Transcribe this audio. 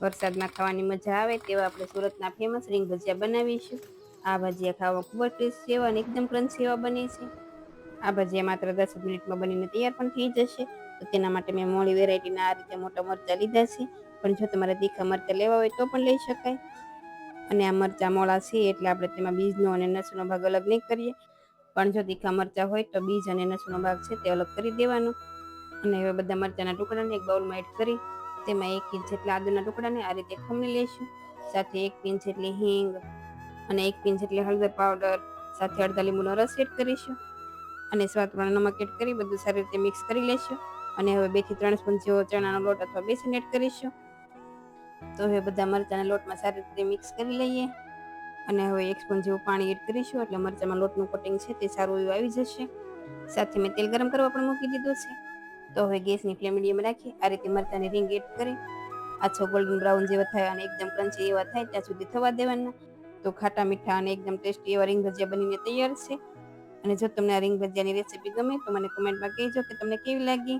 વરસાદમાં ખાવાની મજા આવે તેવા આપણે સુરતના ફેમસ રીંગ ભજીયા બનાવીશું. આ ભજીયા ખાવા ખૂબ જ ટેસ્ટી એવા અને એકદમ ક્રંચી એવા બને છે. આ ભજીયા માત્ર દસ મિનિટમાં બનીને તૈયાર પણ થઈ જશે. તો તેના માટે મેં મોળી વેરાયટીના આ રીતે મોટા મરચાં લીધા છે. પણ જો તમારે તીખા મરચાં લેવા હોય તો પણ લઈ શકાય. અને આ મરચાં મોળા છે એટલે આપણે તેમાં બીજનો અને નસનો ભાગ અલગ નહીં કરીએ. પણ જો તીખા મરચાં હોય તો બીજ અને નસનો ભાગ છે તે અલગ કરી દેવાનો. અને હવે બધા મરચાંના ટુકડાને એક બાઉલમાં એડ કરી તેમાં એક ઇંચ જેટલા આદુના ટુકડાને આ રીતે ખમણી લઈશું સાથે એક પિંચ જેટલી હિંગ અને એક પિંચ જેટલી હળદર પાવડર, સાથે અડધા લીંબુનો રસ એડ કરીશું. અને સ્વાદ પ્રમાણે નમક એડ કરી બધું સારી રીતે મિક્સ કરી લેશું. અને હવે બેથી ત્રણ સ્પૂન જેવો ચણાનો લોટ અથવા બેસન એડ કરીશું. તો હવે બધા મરચાંના લોટમાં સારી રીતે મિક્સ કરી લઈએ. અને હવે એક સ્પૂન જેવું પાણી એડ કરીશું. એટલે મરચામાં લોટનું કોટિંગ છે તે સારું એવું આવી જશે. સાથે મેં તેલ ગરમ કરવા પણ મૂકી દીધું છે. તો હવે ગેસની ફ્લેમ મીડિયમ રાખી, આ રીતે મરચાંની રીંગ એડ કરી. આછો ગોલ્ડન બ્રાઉન જેવા થાય અને એકદમ ક્રન્ચી એવા થાય ત્યાં સુધી થવા દેવાના. તો ખાટા મીઠા અને એકદમ ટેસ્ટી એવા રીંગ ભજીયા બનીને તૈયાર છે. અને જો તમને આ રીંગ ભજીયાની રેસીપી ગમે તો મને કમેન્ટમાં કહેજો કે તમને કેવી લાગી.